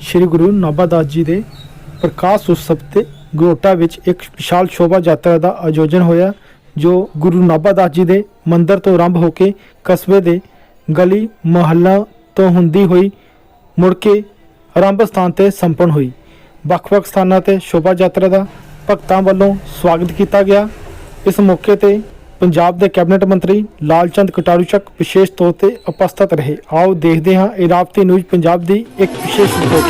ਸ੍ਰੀ ਗੁਰੂ ਨਾਭਾਦਾਸ ਜੀ ਦੇ ਪ੍ਰਕਾਸ਼ ਉਤਸਵ ਤੇ ਗਰੋਟਾ ਵਿੱਚ ਇੱਕ ਵਿਸ਼ਾਲ ਸ਼ੋਭਾ ਯਾਤਰਾ ਦਾ ਆਯੋਜਨ ਹੋਇਆ, ਜੋ ਗੁਰੂ ਨਾਭਾਦਾਸ ਜੀ ਦੇ ਮੰਦਿਰ ਤੋਂ ਆਰੰਭ ਹੋ ਕੇ ਕਸਬੇ ਦੇ ਗਲੀ ਮੁਹੱਲਾ ਤੋਂ ਹੁੰਦੀ ਹੋਈ ਮੁੜ ਕੇ ਆਰੰਭ ਸਥਾਨ ਤੇ ਸੰਪੰਨ ਹੋਈ। ਵੱਖ-ਵੱਖ ਸਥਾਨਾਂ ਤੇ ਸ਼ੋਭਾ ਯਾਤਰਾ ਦਾ ਭਗਤਾਂ ਵੱਲੋਂ ਸਵਾਗਤ ਕੀਤਾ ਗਿਆ। ਇਸ ਮੌਕੇ ਤੇ ਪੰਜਾਬ ਦੇ ਕੈਬਨਿਟ ਮੰਤਰੀ ਲਾਲਚੰਦ ਕਟਾਰੂ ਚੱਕ ਵਿਸ਼ੇਸ਼ ਤੌਰ ਤੇ ਉਪਸਥਿਤ ਰਹੇ। ਆਓ ਦੇਖਦੇ ਹਾਂ ਇਹ ਰਾਬਤੀ ਨਿਊਜ਼ ਪੰਜਾਬ ਦੀ ਇੱਕ ਵਿਸ਼ੇਸ਼ ਰਿਪੋਰਟ।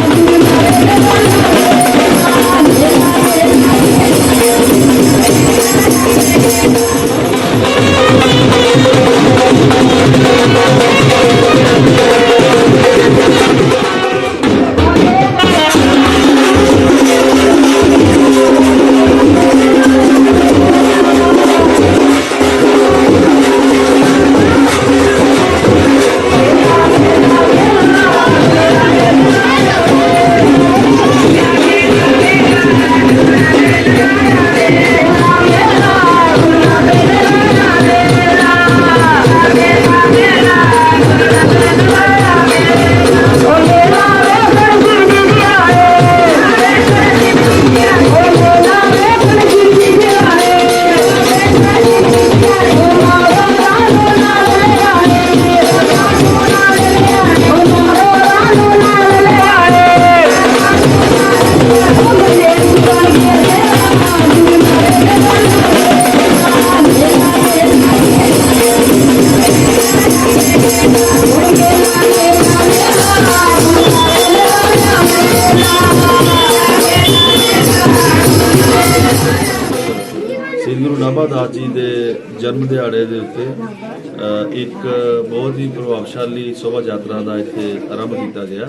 ਸ੍ਰੀ ਗੁਰੂ ਨਾਭਾਦਾਸ ਜੀ ਦੇ ਜਨਮ ਦਿਹਾੜੇ ਦੇ ਉੱਤੇ ਇੱਕ ਬਹੁਤ ਹੀ ਪ੍ਰਭਾਵਸ਼ਾਲੀ ਸ਼ੋਭਾ ਯਾਤਰਾ ਦਾ ਇੱਥੇ ਆਰੰਭ ਕੀਤਾ ਗਿਆ।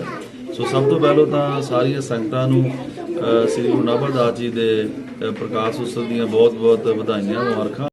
ਸੋ ਸਭ ਤੋਂ ਪਹਿਲਾਂ ਤਾਂ ਸਾਰੀਆਂ ਸੰਗਤਾਂ ਨੂੰ ਸ੍ਰੀ ਗੁਰੂ ਨਾਭਾਦਾਸ ਜੀ ਦੇ ਪ੍ਰਕਾਸ਼ ਉਤਸਵ ਦੀਆਂ ਬਹੁਤ-ਬਹੁਤ ਵਧਾਈਆਂ ਮੁਬਾਰਕਾਂ।